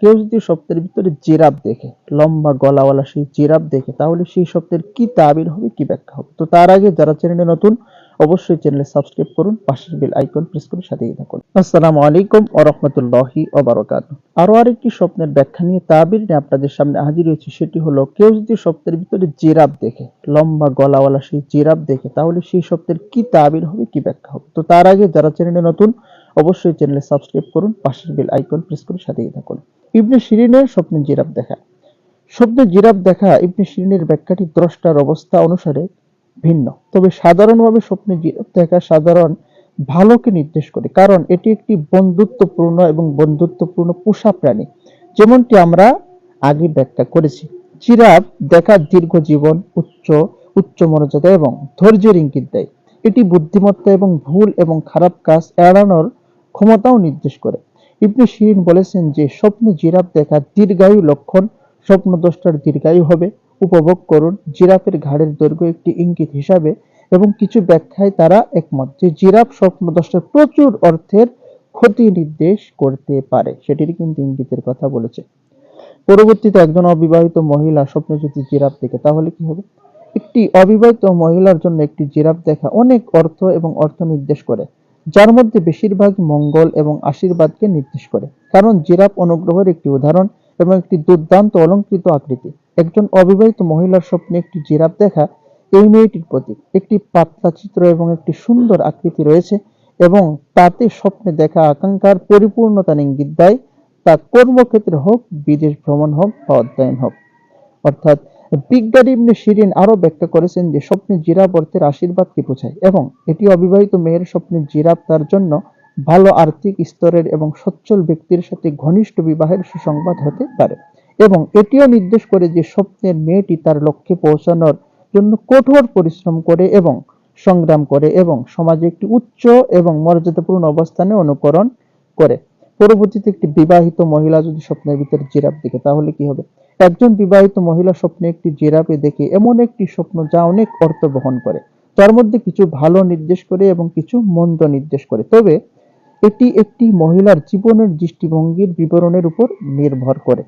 কেউ যদি স্বপ্নের ভিতরে জিরাফ দেখে, লম্বা গলাওয়ালা সেই জিরাফ দেখে, তাহলে সেই স্বপ্নের কি তাবির হবে, কি ব্যাখ্যা হবে? তো তার আগে যারা চ্যানেলে নতুন, অবশ্যই চ্যানেলে সাবস্ক্রাইব করুন, পাশের বেল আইকন প্রেস করে সাথেই থাকুন। আসসালামু আলাইকুম ওয়া রাহমাতুল্লাহি ওয়া বারাকাতুহু। আরও আরেকটি স্বপ্নের ব্যাখ্যা নিয়ে তাবির নিয়ে আপনাদের সামনে হাজির হয়েছে, সেটি হলো, কেউ যদি স্বপ্নের ভিতরে জিরাফ দেখে, লম্বা গলাওয়ালা সেই জিরাফ দেখে, তাহলে সেই স্বপ্নের কি তাবির হবে, কি ব্যাখ্যা হবে? তো তার আগে যারা চ্যানেলে নতুন, অবশ্যই চ্যানেলে সাবস্ক্রাইব করুন, পাশের বেল আইকন প্রেস করে সাথেই থাকুন। ইবনে শিরিনের স্বপ্নে জিরাফ দেখা। স্বপ্নে জিরাফ দেখা ইবনে শিরিনের ব্যাখ্যাটি দ্রষ্টার অবস্থা অনুসারে ভিন্ন। তবে সাধারণভাবে স্বপ্নে জিরাফ দেখা সাধারণ ভালোকে নির্দেশ করে, কারণ এটি একটি বন্ধুত্বপূর্ণ এবং বন্ধুত্বপূর্ণ পোষা প্রাণী, যেমনটি আমরা আগে ব্যাখ্যা করেছি। জিরাফ দেখার দীর্ঘ জীবন, উচ্চ উচ্চ মর্যাদা এবং ধৈর্যের ইঙ্গিত দেয়। এটি বুদ্ধিমত্তা এবং ভুল এবং খারাপ কাজ এড়ানোর ক্ষমতাও নির্দেশ করে। ইবনে শিরিন বলেছেন যে, স্বপ্নে জিরাফ দেখা দীর্ঘায়ু লক্ষণ স্বপ্ন স্বপ্নদ্রষ্টার দীর্ঘায়ু হবে। উপভোগ করুন, জিরাফের ঘাড়ের দৈর্ঘ্য একটি ইঙ্গিত হিসাবে এবং কিছু ব্যাখ্যায় তারা একমত যে, জিরাফ স্বপ্নদ্রষ্টার প্রচুর অর্থের ক্ষতি নির্দেশ করতে পারে। সেটির কিন্তু ইঙ্গিতের কথা বলেছে। পরবর্তীতে একজন অবিবাহিত মহিলা স্বপ্নে যদি জিরাফ দেখে, তাহলে কি হবে? একটি অবিবাহিত মহিলার জন্য একটি জিরাফ দেখা অনেক অর্থ এবং অর্থ নির্দেশ করে। যার মধ্যে বেশিরভাগ মঙ্গল এবং আশীর্বাদকে নির্দেশ করে। কারণ জিরাফ অনুগ্রহের একটি উদাহরণ এবং একটি দুর্দান্ত অলঙ্কৃত আকৃতি। একজন অবিবাহিত মহিলার স্বপ্নে একটি জিরাফ দেখা এই মেয়েটির প্রতীক। একটি পাতলা চিত্র এবং একটি সুন্দর আকৃতি রয়েছে এবং তাতে স্বপ্নে দেখা আকাঙ্ক্ষার পরিপূর্ণতার ইঙ্গিত দেয়। তা কর্মক্ষেত্রে হোক, বিদেশ ভ্রমণ হোক বা অধ্যয়ন হোক। অর্থাৎ বিজ্ঞান ইবনে শিরিন আরও ব্যাখ্যা করেছেন যে স্বপ্নে জিরাফ অর্থের আশীর্বাদকে বোঝায় এবং এটি অবিবাহিত মেয়ের স্বপ্নে জিরাফ তার জন্য ভালো আর্থিক স্তরের এবং সচ্ছল ব্যক্তির সাথে ঘনিষ্ঠ বিবাহের সুসংবাদ হতে পারে। এবং এটিও নির্দেশ করে যে স্বপ্নের মেয়েটি তার লক্ষ্যে পৌঁছানোর জন্য কঠোর পরিশ্রম করে এবং সংগ্রাম করে এবং সমাজে একটি উচ্চ এবং মর্যাদাপূর্ণ অবস্থানে অনুকরণ করে। পরবর্তীতে একটি বিবাহিত মহিলা যদি স্বপ্নের ভিতরে জিরাফ দেখে, তাহলে কি হবে? একজন বিবাহিত মহিলা স্বপ্নে একটি জিরাফে দেখে এমন একটি স্বপ্ন যা অনেক অর্থ বহন করে। তার মধ্যে কিছু ভালো নির্দেশ করে এবং কিছু মন্দ নির্দেশ করে। তবে এটি একটি মহিলার জীবনের দৃষ্টিভঙ্গির বিবরণের উপর নির্ভর করে।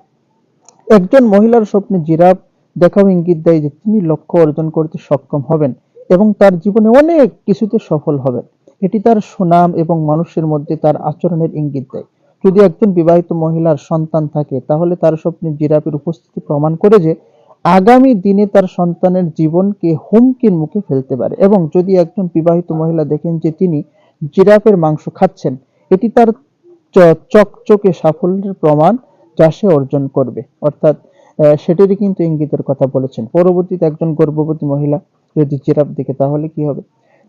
একজন মহিলার স্বপ্নে জিরাফ দেখাও ইঙ্গিত দেয় যে তিনি লক্ষ্য অর্জন করতে সক্ষম হবেন এবং তার জীবনে অনেক কিছুতে সফল হবেন। এটি তার সুনাম এবং মানুষের মধ্যে তার আচরণের ইঙ্গিত দেয়। যদি একজন বিবাহিত মহিলার সন্তান থাকে, তাহলে তার স্বপ্নে জিরাফের উপস্থিতি প্রমাণ করে যে আগামী দিনে তার সন্তানের জীবনকে হুমকির মুখে ফেলতে পারে। এবং যদি একজন বিবাহিত মহিলা দেখেন যে তিনি জিরাফের মাংস খাচ্ছেন, এটি তার চকচকে সাফল্যের প্রমাণ যা সে অর্জন করবে। অর্থাৎ সেটিরই কিন্তু ইঙ্গিতের কথা বলেছেন। পরবর্তীতে একজন গর্ভবতী মহিলা যদি জিরাফ দেখে, তাহলে কি হবে?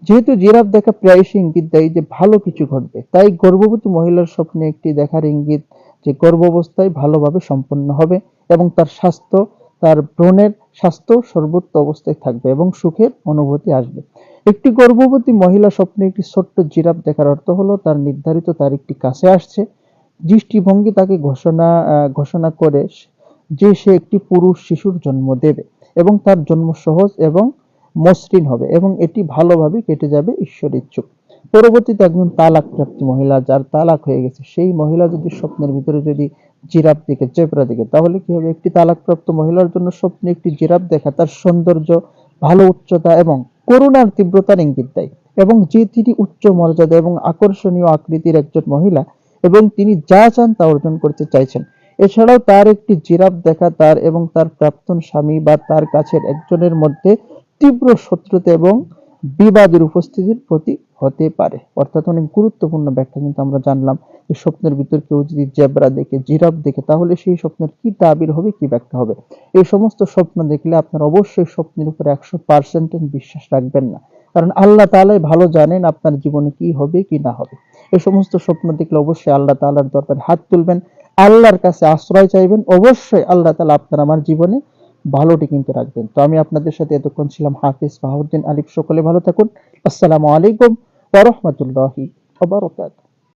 যেহেতু জিরাফ দেখা প্রায়শই ইঙ্গিত দেয় যে ভালো কিছু ঘটবে, তাই গর্ভবতী মহিলার স্বপ্নে একটি দেখার ইঙ্গিত যে গর্ভাবস্থায় ভালোভাবে সম্পন্ন হবে এবং তার স্বাস্থ্য, তার ভ্রূণের স্বাস্থ্য সর্বোচ্চ অবস্থায় থাকবে এবং সুখের অনুভূতি আসবে। একটি গর্ভবতী মহিলা স্বপ্নে একটি ছোট্ট জিরাফ দেখার অর্থ হলো তার নির্ধারিত তারিখটি কাছে আসছে, দৃষ্টিভঙ্গি তাকে ঘোষণা ঘোষণা করে যে সে একটি পুরুষ শিশুর জন্ম দেবে এবং তার জন্ম সহজ এবং মসৃণ হবে এবং এটি ভালোভাবে কেটে যাবে ঈশ্বর ইচ্ছুক পরবর্তীতে একজন তালাক প্রাপ্ত মহিলা যার তালাক হয়ে গেছে, সেই মহিলা যদি স্বপ্নের ভিতরে যদি জিরাফ দিকে জেব্রা দিকে তাহলে কি হবে? একটি তালাকপ্রাপ্ত মহিলার জন্য স্বপ্নে একটি জিরাফ দেখা তার সৌন্দর্য, ভালো উচ্চতা এবং করুণার তীব্রতার ইঙ্গিত দেয়। এবং যে তিনি উচ্চ মর্যাদা এবং আকর্ষণীয় আকৃতির একজন মহিলা এবং তিনি যা চান তা অর্জন করতে চাইছেন, এছাড়াও তার একটি জিরাফ দেখা তার এবং তার প্রাক্তন স্বামী বা তার কাছের একজনের মধ্যে তীব্র শত্রুতা এবং বিবাদের উপস্থিতির প্রতীক হতে পারে। অর্থাৎ অনেক গুরুত্বপূর্ণ ব্যাখ্যা কিন্তু আমরা জানলাম যে স্বপ্নের ভিতর কেউ যদি জেব্রা দেখে, জিরাফ দেখে, তাহলে সেই স্বপ্নের কি তাবির হবে, কি ব্যাখ্যা হবে? এই সমস্ত স্বপ্ন দেখলে আপনার অবশ্যই স্বপ্নের উপরে একশো পার্সেন্ট বিশ্বাস রাখবেন না। কারণ আল্লাহ তাআলাই ভালো জানেন আপনার জীবনে কি হবে, কি না হবে। এই সমস্ত স্বপ্ন দেখলে অবশ্যই আল্লাহ তাআলার দরবারে হাত তুলবেন, আল্লাহর কাছে আশ্রয় চাইবেন। অবশ্যই আল্লাহ তালা আপনার, আমার জীবনে ভালোটি কিন্তু রাখবেন। তো আমি আপনাদের সাথে এতক্ষণ ছিলাম হাফিজ বাহাউদ্দিন আলিফ। সকলে ভালো থাকুন। আসসালামু আলাইকুম ওরহমতুল্লাহি বারাকাতুহু।